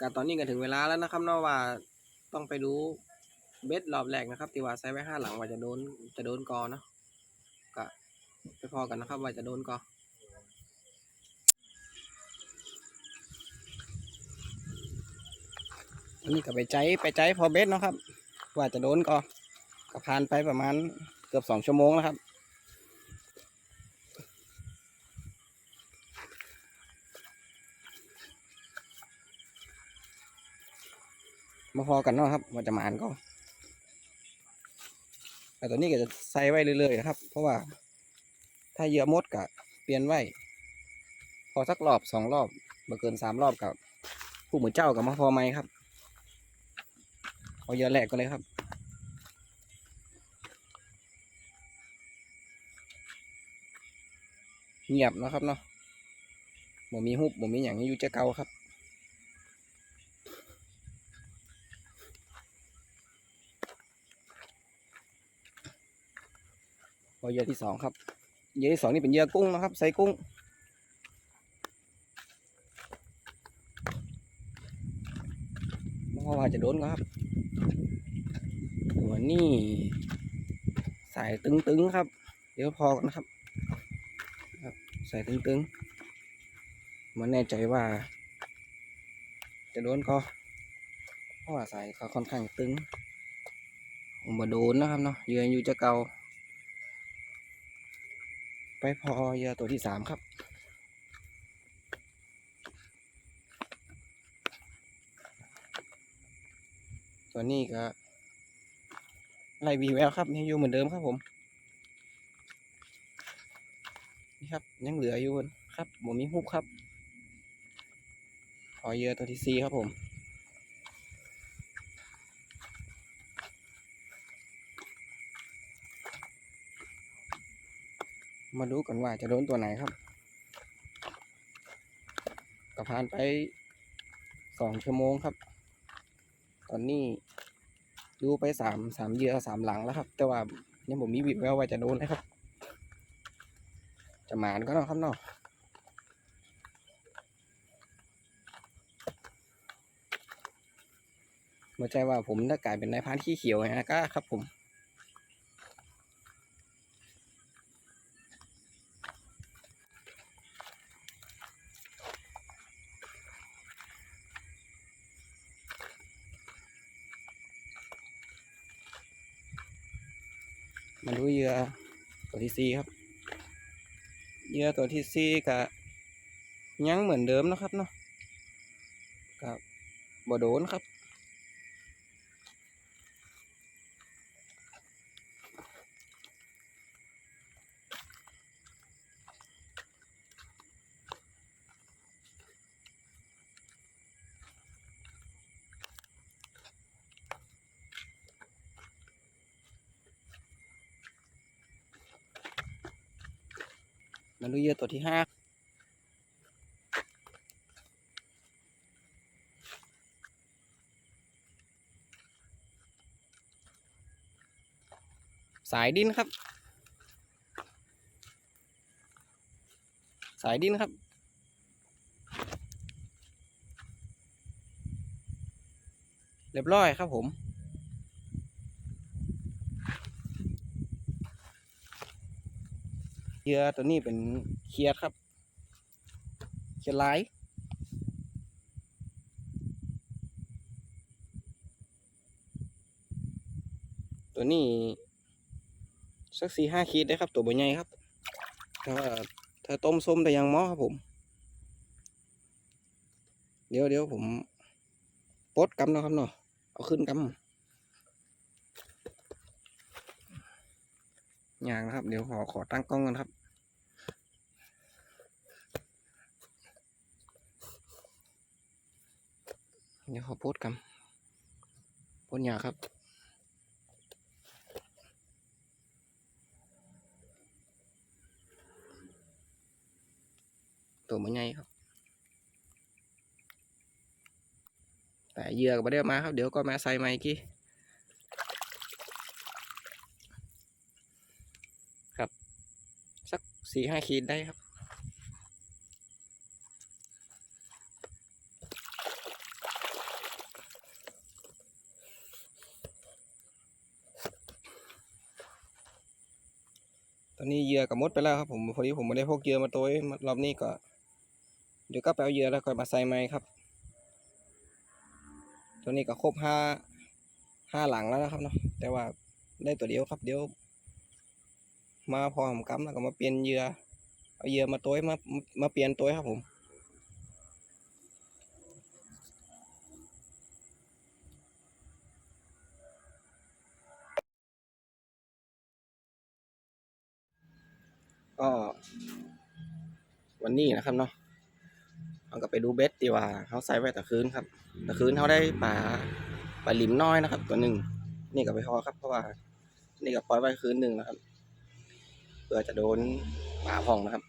ก็ตอนนี้ก็ถึงเวลาแล้วนะครับเนาะว่าต้องไปดูเบ็ดรอบแรกนะครับที่ว่าใส่ไว้ห้าหลังว่าจะโดนจะโดนกอเนาะก็ไปพอกันนะครับ ว่าจะโดนกออันนี้ก็ไปใจไปใจพอเบ็ดเนาะครับ ว่าจะโดนกอก็ผ่านไปประมาณเกือบสองชั่วโมงแล้วครับ มาพอกันเนาะครับว่าจะหมานก็แต่ตัวนี้ก็จะใส่ไว้เรื่อยๆนะครับ เพราะว่า ถ้าเยอะมดก็เปลี่ยนไว้ พอสักรอบสองรอบมาเกินสามรอบกับผู้เหมือนเจ้ากับมาพอไหมครับเอาเยอะแหลกกันเลยครับเงียบนะครับเนาะบ่มีฮุบบ่มีอย่างนี้อยู่จะเก่าครับ เหยื่อที่สองครับเหยื่อที่สองนี่เป็นเหยื่อกุ้งนะครับใส่กุ้ง เพราะว่าจะโดนครับ ตัวนี้สายตึงๆครับ เดี๋ยวพอกันนะครับครับสายตึงๆมันแน่ใจว่า จะโดนก็เพราะว่าสายเขาค่อนข้างตึงผมมาโดนนะครับเนาะเยื่ออยู่จะเก่า ไปพอเยอตัวที่สามครับ ตัวนี้ก็ไล่วีแววครับยังอยู่เหมือนเดิมครับผมนี่ครับยังเหลืออยู่ครับผมมีฮุบครับพอเยอตัวที่สี่ครับผม มาดูกันว่าจะโดนตัวไหนครับก็ผ่านไปสองชั่วโมงครับ ตอนนี้ดูไปสามสามเยื่อสามหลังแล้วครับ แต่ว่ายังผมมีวิดแววว่าจะโดนนะครับ จะหมานก็นาะครับเนาะไม่ใช่ว่าผมถ้ากลายเป็นนายพานขี้เขียวนะก็ครับผม มาดูเหยื่อตัวที่ สี่ครับเยื่อตัวที่สี่กะยังเหมือนเดิมนะครับเนาะกับบโดนครับ มาดูเยื่อตัวที่ห้าสายดินครับ สายดินครับ เรียบร้อยครับผมื่อตัวนี้เป็นเคียดครับ เคียดลายตัวนี้สักสี่ห้าขีดได้ครับ ตัวใหญ่ครับแต่ว่าถ้าต้มส้มแต่ยังมอครับผม เดี๋ยวเดี๋ยวผมปดกำเนาะครับเนาะเอาขึ้นกำอย่างนะครับ เดี๋ยวขอขอตั้งกล้องกันครับ เดี๋ยวขอโพสกันโพสยาครับตัวมันใหญ่ครับ แต่เยื่อก็ไม่ได้มาครับ เดี๋ยวก็มาใส่ใหม่อีกทีครับ สักสี่ห้าขีดได้ครับ อนนี้เหยื่อกับมดไปแล้วครับผมพอดีผมไม่ได้พกเหยื่อมาตัวรอบนี้ก็เดี๋ยวก็ไปเอาเหยื่อแล้วก็มาใส่ไม้ครับ ตัวนี้ก็ครบห้าห้าหลังแล้วนะครับเนาะแต่ว่าได้ตัวเดียวครับเดี๋ยวมาพอผมกำแล้วก็มาเปลี่ยนเหยื่อเอาเหยื่อมาตัวมามาเปลี่ยนตัวครับผม ก็ วันนี้นะครับเนาะเราก็ไปดูเบ็ดดีว่าเขาใส่ไว้ตะคืนครับตะคืนเขาได้ปลาปลาหลิมน้อยนะครับ ตัวหนึ่งนี่กับไปพอครับ เพราะว่า นี่กับปล่อยไว้คืนหนึ่งนะครับเพื่อจะโดนปลาพองนะครับ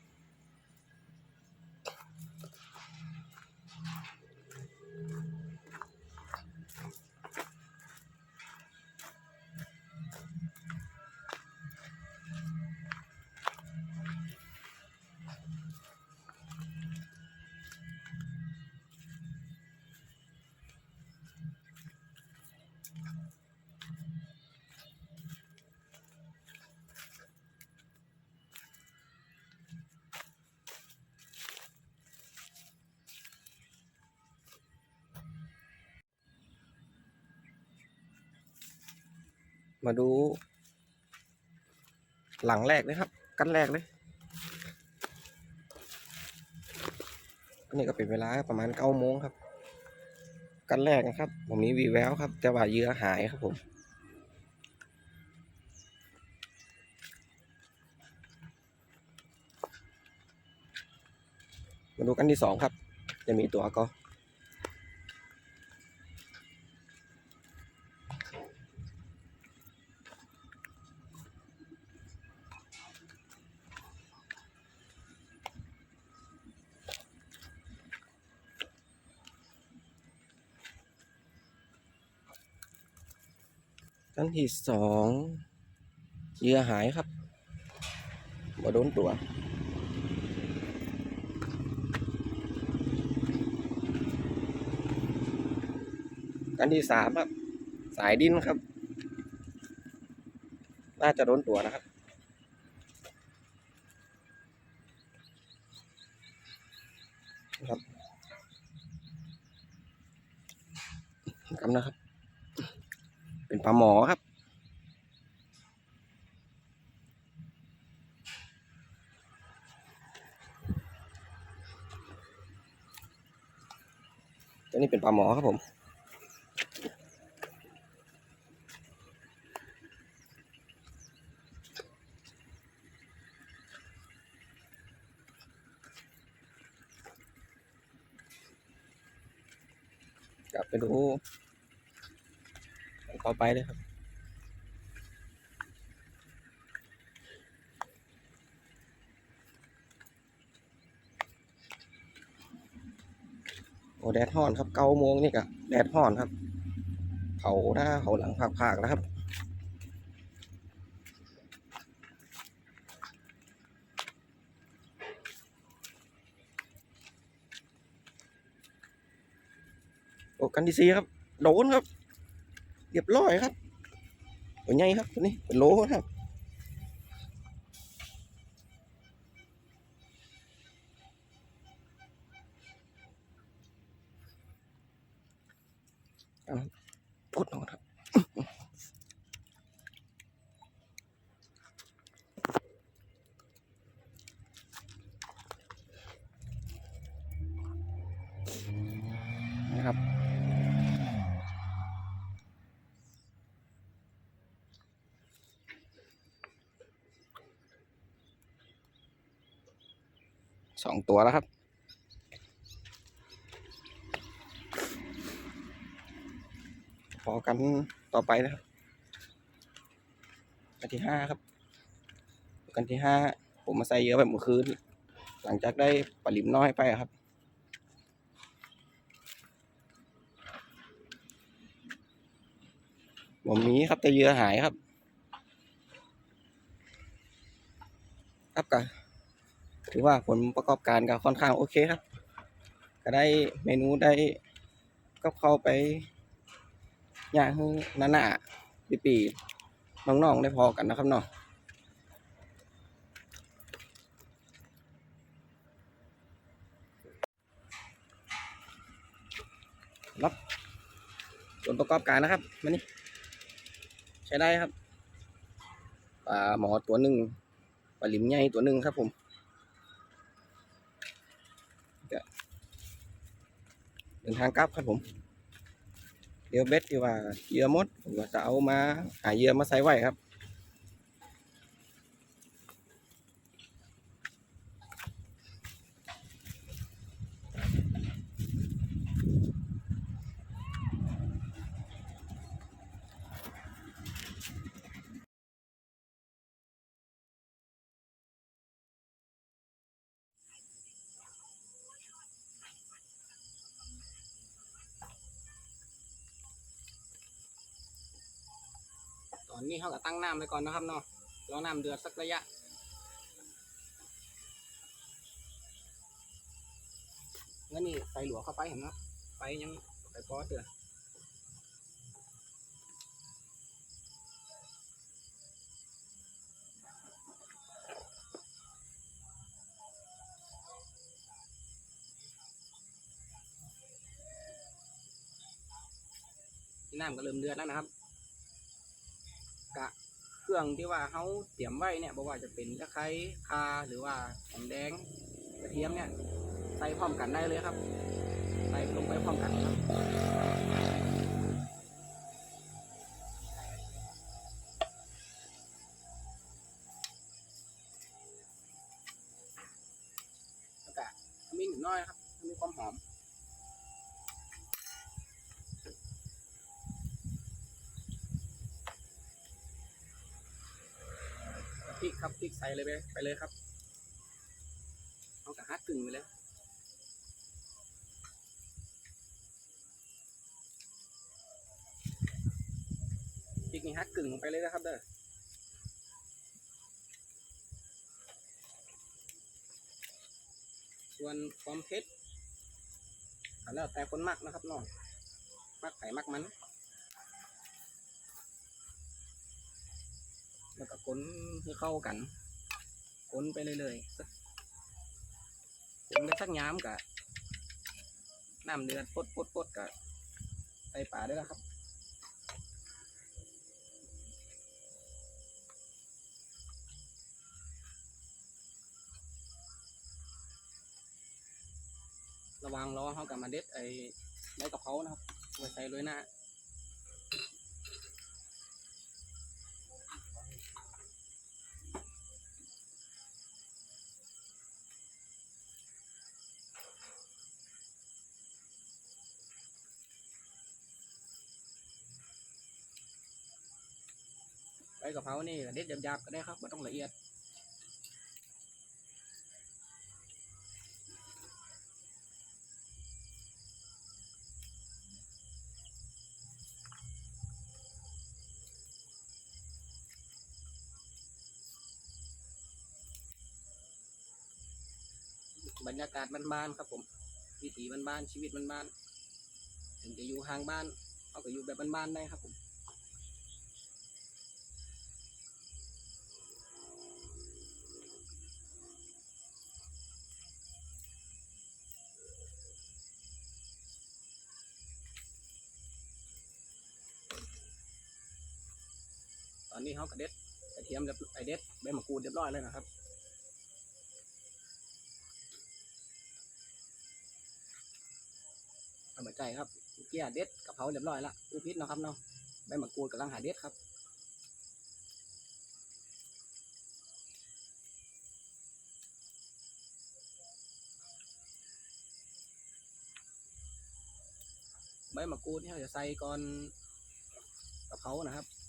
มาดู หลังแรกเลยครับ กันแรกเลยอันนี้ก็เป็นเวลาประมาณเก้าโมงครับ กันแรกนะครับ ผมมีวีแววครับแต่ว่าเยื่อหายครับผมมาดูกันที่สองครับ จะมีตัวก็ กันที่สองเหยื่อหายครับมาโดนตัวกันที่สามครับ สายดินครับ น่าจะโดนตัวนะครับครับกำนะครับ ปลาหมอครับ ตัวนี้เป็นปลาหมอครับผม กลับไปดูอันต่อ ไปเลยครับ โอ้แดดฮ้อนครับเก้าโมงนี่กะแดดฮ้อนครับเขาหน้าเขาหลังผากๆนะครับโอ้กันที่สี่ครับ โดนครับ เรียบร้อยครับตัวใหญ่ครับตัวนี้เป็นโลครับพุดออกครับนะครับ สองตัวแล้วครับ พอกันต่อไปนะครับกันที่ห้าครับ กันที่ห้าผมมาใส่เยอะแบบเมื่อคืน หลังจากได้ปลาหลิมน้อยไปครับผมมีครับแต่เยื่อหายครับ ครับก็ ถือว่าผลประกอบการก็ค่อนข้างโอเคครับ ก็ได้เมนูได้ก็เข้าไปอย่างนานาปีปีน้องๆได้พอกันนะครับเนาะรับส่วนประกอบการนะครับมานี่ใช้ได้ครับปลาหมอตัวหนึ่งปลาหลิมใหญ่ตัวหนึ่งครับผม เดินทางกลับครับผม เดี๋ยวเบ็ดที่ว่าเยื่อมดผมก็จะเอามาหาเยื่อมาใส่ไว้ครับ เขาก็ตั้งน้ำไว้ก่อนนะครับเนาะรอน้ำเดือดสักระยะงั้นนี่ใส่หลวเข้าไปเห็นไหมไปยังไปปอเตือนน้ำก็เริ่มเดือดแล้วนะครับ กะเครื่องที่ว่าเขาเตรียมไว้เนี่ยบอกว่าจะเป็นตะไคร้คาหรือว่าหอมแดงกระเทียมเนี่ยใส่พร้อมกันได้เลยครับ ใส่ลงไปพร้อมกันครับแล้วก็ขมิ้นนิดหน้อยครับให้มีความหอม พริกครับพริกใส่เลยไปไปเลยครับเอากระฮัดกึ่งไปเลยพริกนี่ฮัดกึ่งไปเลยนะครับเด้อส่วนความเผ็ดแล้วแต่คนมักนะครับน้องมักไผ่มักมัน แล้วก็ก้นให้เข้ากันก้นไปเรื่อยๆสักก้นไปสักย้ำกะน้ำเดือดปดปดปดกะใส่ป่าได้แล้วครับระวังล้อเขากับมาเด็ดไอ้ใบกะเพรานะครับไว้ใส่เลยหน้า กะเพรานี่เด็ดหยาบๆก็ได้ครับไม่ต้องละเอียดบรรยากาศบ้านๆครับผม วิถีบ้านๆชีวิตบ้านๆถึงจะอยู่ห่างบ้านเขาก็อยู่แบบบ้านๆได้ครับผม เขากระเด็ดกระเทียมเรียบไอเด็ดใบมะกรูดเรียบร้อยเลยนะครับเอามาใจครับเกี่ยเด็ดกะเพราเรียบร้อยละอุพิษเนาะครับเนาะใบมะกรูดกำลังหาเด็ดครับใบมะกรูดนี่เราจะใส่ก่อนกะเพรานะครับ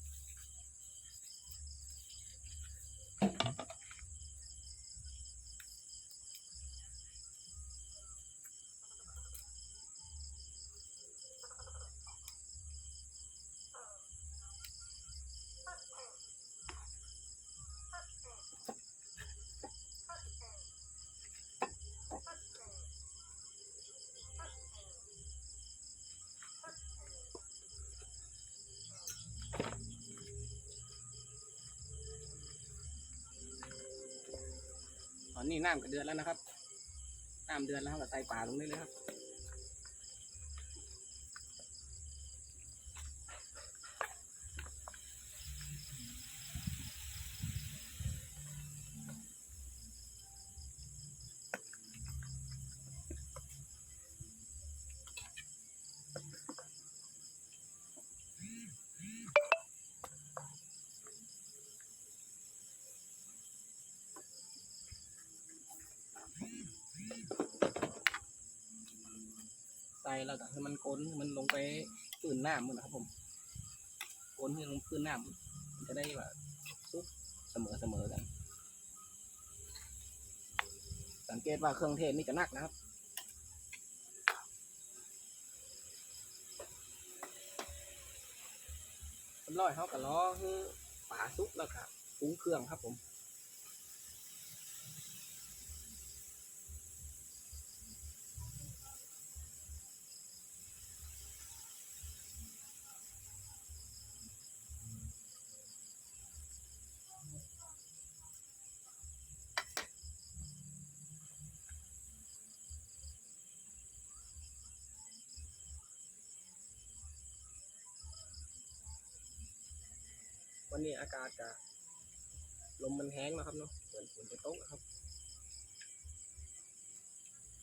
นี่น้ำก็เดือดแล้วนะครับน้ำเดือดแล้วเราใส่ปลาลงได้เลยครับ แล้วก็ให้มันก้นมันลงไปพื้นน้ำมันนะครับ ผมก้นให้ลงพื้นน้ำมันจะได้แบบซุกเสมอเสมอกัน สังเกตว่าเครื่องเทศนี่จะหนักนะครับร้อยเขาก็ล้อคือป่าซุกแล้วครับปรุงเครื่องครับผม นี้อากาศจะลมมันแห้งนะครับเนาะเหมือนฝนจะตกอะครับ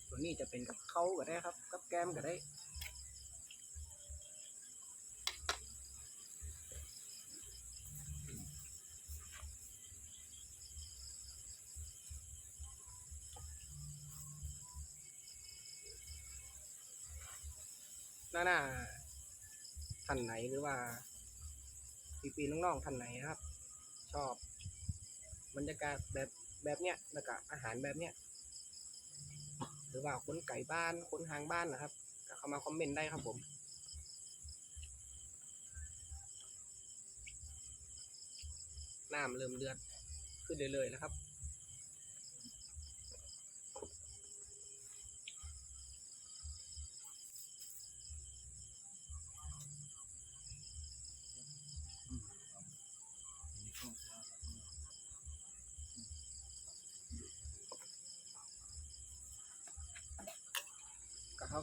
ส่วนี้จะเป็นกับเขาก็ได้ครับ กับแกมก็ได้หน้าหน้าท่านไหนหรือว่า ปีๆน้องๆท่านไหนนะครับ ชอบบรรยากาศแบบแบบเนี้ยแล้วก็อาหารแบบเนี้ยหรือว่าคนไก่บ้านคนหางบ้านนะครับก็เข้ามาคอมเมนต์ได้ครับผมน้ำเริ่มเดือดขึ้นเรื่อยๆแล้วครับ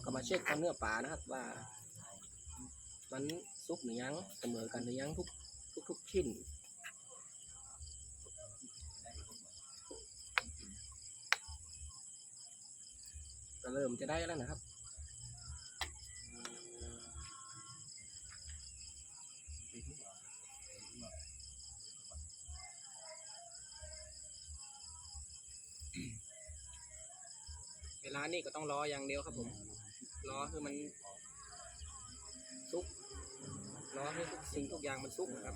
ก็มาเช็คเอาเนื้อปลานะครับว่า มันสุกหรือยังเสมอกันหรือยังทุกทุกทุกชิ้นก็เริ่มจะได้แล้วนะครับเวลานี่ก็ต้องรออย่างเดียวครับผม รอคือมันซุกรอให้ทุกสิ่งทุกอย่างมันซุกนะครับ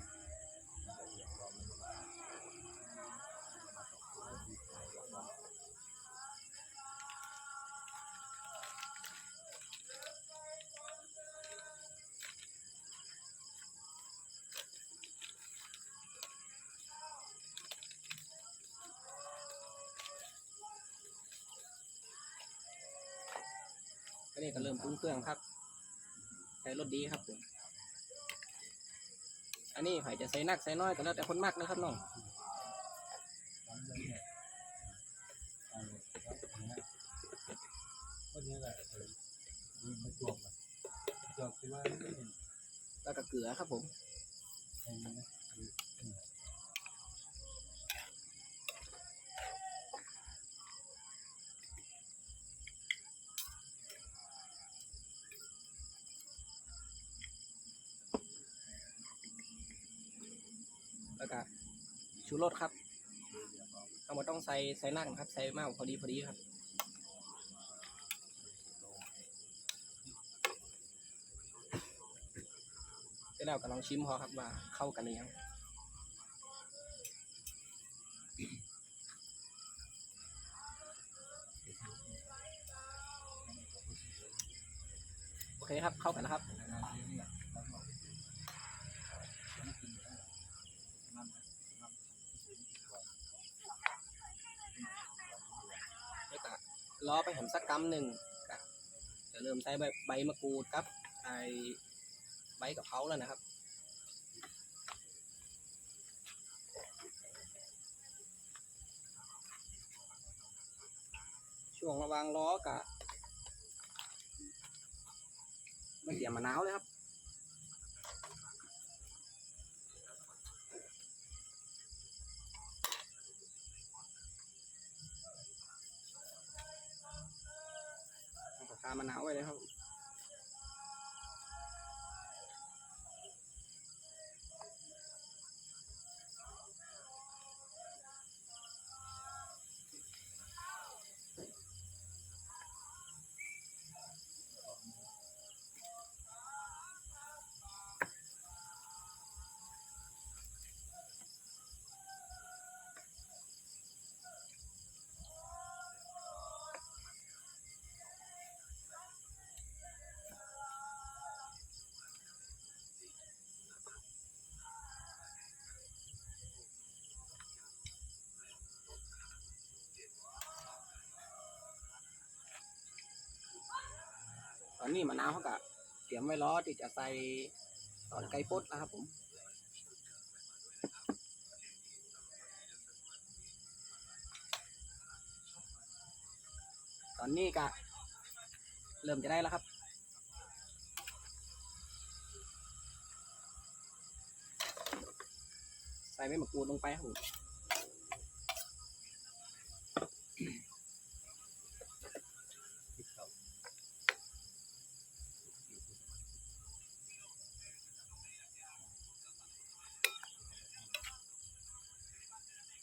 เครื่องครับ ใส่รสดีครับผมอันนี้ไผ่จะใส่นักใส่น้อยก็แล้วแต่คนมากนะครับน้องนี่แหละมันจบอะจบที่ว่าไม่เห็นแล้วก็เกลือครับผม ใครนะ แล้วก็ชู รสครับเอามาต้องใส่ใส่นักนะครับ ใส่มากพอดีพอดีครับเสร็จแล้วก็ลองชิมพอครับว่าเข้ากันหรือยังโอเคครับเข้ากันนะครับ แล้วก็ ล้อไปแหมสักกำหนึ่งก็จะเริ่มใส่ใบมะกรูดครับไอใบกะเพราแล้วนะครับช่วงระวางล้อกับมันเสียมะนาวเลยครับ อนนี้มะนาวเขาก็เตรียมไว้รอที่จะใส่ตอนไก่ปดนะครับผมตอนนี้ก็เริ่มจะได้แล้วครับใส่ใบมะกรูดลงไปครับผม ติดเขา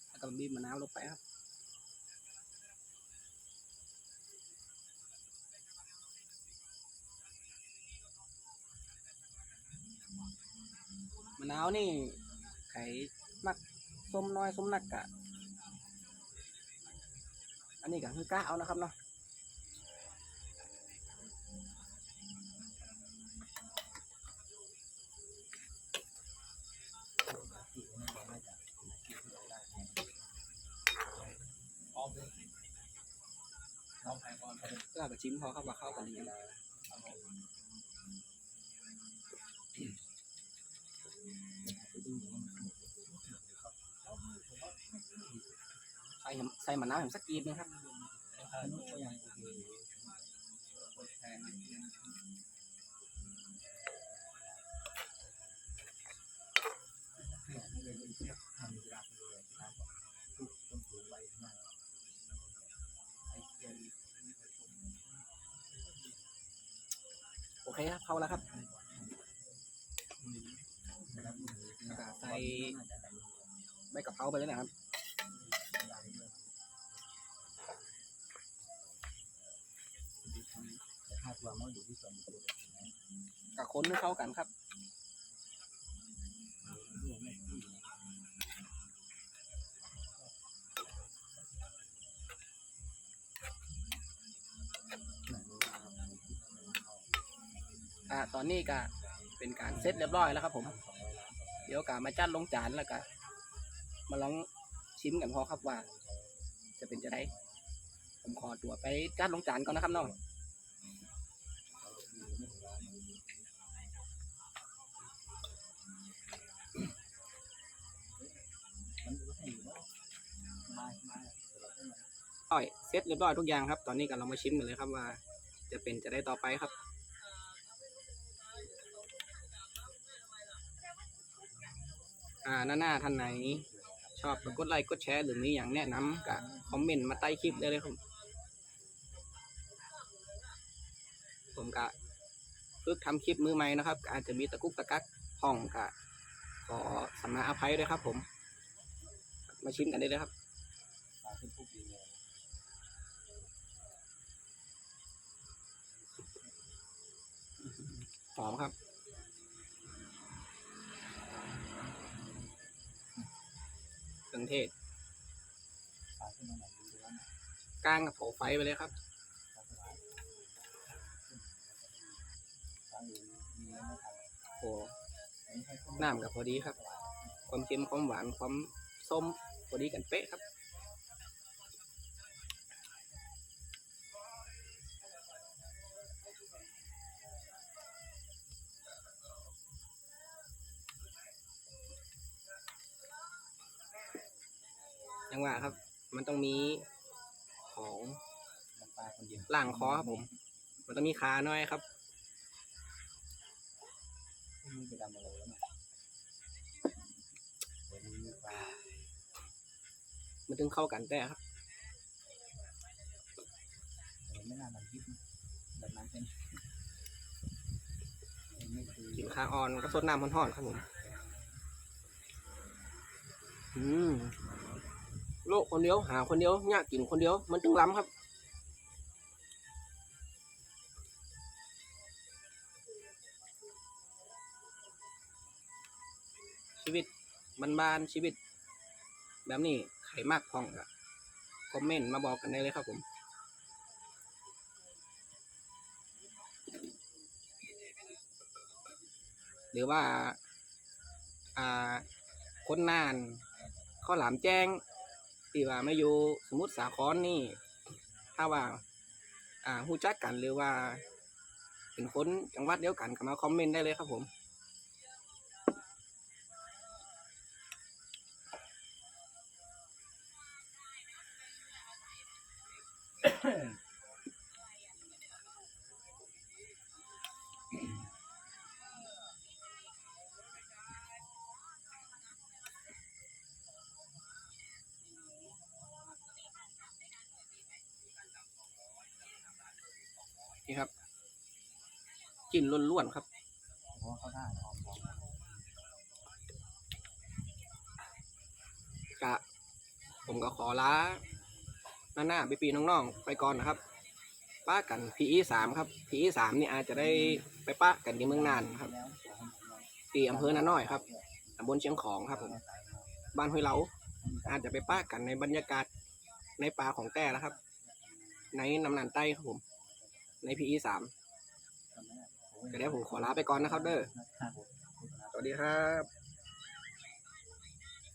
แล้วก็บีบมะนาวลงไปครับ มะ นาวนี่ไข่มักส้มน้อยส้มนักกะ อันนี้ก็คือก้าเอานะครับเนาะก็แบบชิมพอเข้ามาเข้ากันดี ส่ใส่มะนาวเห็นสักกีบนึงครับเออนุก็ยังโอเคคนแทนเนี่ยไม่เลยเป็นนะครับเทียนโอเคครับเข้าแล้วครับนะครับแล้วก็ใส่ใบกะเพราไปเลยนะครับ แต่ถ้าตัวมันอยู่ที่ส่วนบุคคลกับคนให้เข้ากันครับอ่าตอนนี้ก็เป็นการเซตเรียบร้อยแล้วครับผม เดี๋ยวกามาจัดลงจานแล้วก็มาลองชิมกันพอครับว่า จะเป็นจะได้ ผมขอตัวไปจัดลงจานก่อนนะครับน้อง ร้อยเซตเรียบร้อยทุกอย่างครับ ตอนนี้ก็เรามาชิมกันเลยครับว่า จะเป็นจะได้ต่อไปครับอ่าหน้าหน้าท่านไหน ชอบกดไลค์กดแชร์หรือมีอย่างแนะนำก็คอมเมนต์มาใต้คลิปได้เลยครับ ผมก็ฝึกทำคลิปมือใหม่นะครับ อาจจะมีตะกุกตะกักห้องก็ขอสำนักอภัยด้วยครับ ผม มาชิมกันได้เลยครับ ตาขึ้นปุ๊บดีเลย หอมครับ เครื่องเทศตาขึ้นมาหน่อยดูว่าก้างกับเผาไฟไปเลยครับตาสลายตาอยู่มีแล้วไม่ทันโอ้น้ำกับพอดีครับ ความเค็มความหวานความส้มพอดีกันเป๊ะครับ มันต้องมีของน้ำตาคนเดียวล่างคอครับผม มันต้องมีขาหน่อยครับมือไปดำอะไรแล้วเนี่ยวันนี้ปลามันถึงเข้ากันแต่ครับไม่น่ามันยิบแบบนั้นเป็นไม่คือกินขาอ่อนก็สดน้ำห่อนๆครับผม อืม โลกคนเดียวหาคนเดียวอยากกินคนเดียว มันจึงล้ำครับ ชีวิตบ้านๆชีวิต แบบนี้ใครมากพองอะคอมเมนต์มาบอกกันได้เลยครับผมหรือว่า อ่า คนนานข้าวหลามแจ้ง ที่ว่าไม่อยู่สมุทรสาครนี่ ถ้าว่า อ่าหูจักกันหรือว่าเเป็นคนจังหวัดเดียวกันก็มาคอมเมนต์ได้เลยครับผม นี่ครับกลิ่นล้วนๆครับเพราะว่าเขาได้ออกะผมก็ขอลาหน้าหน้าปีๆน้องๆ ไปก่อนนะครับ ป้ากัน PE สามครับ PE สามนี่อาจจะได้ไปป้ากันที่เมืองนานครับที่อำเภอนาน้อยครับตำบลเชียงของครับผมบ้านห้วยเหลาอาจจะไปป้ากันในบรรยากาศในป่าของแต้แล้วครับ ในน้ำนานใต้ครับผม ใน PE สามก็ได้ผมขอลาไปก่อนนะครับเด้อสวัสดีครับ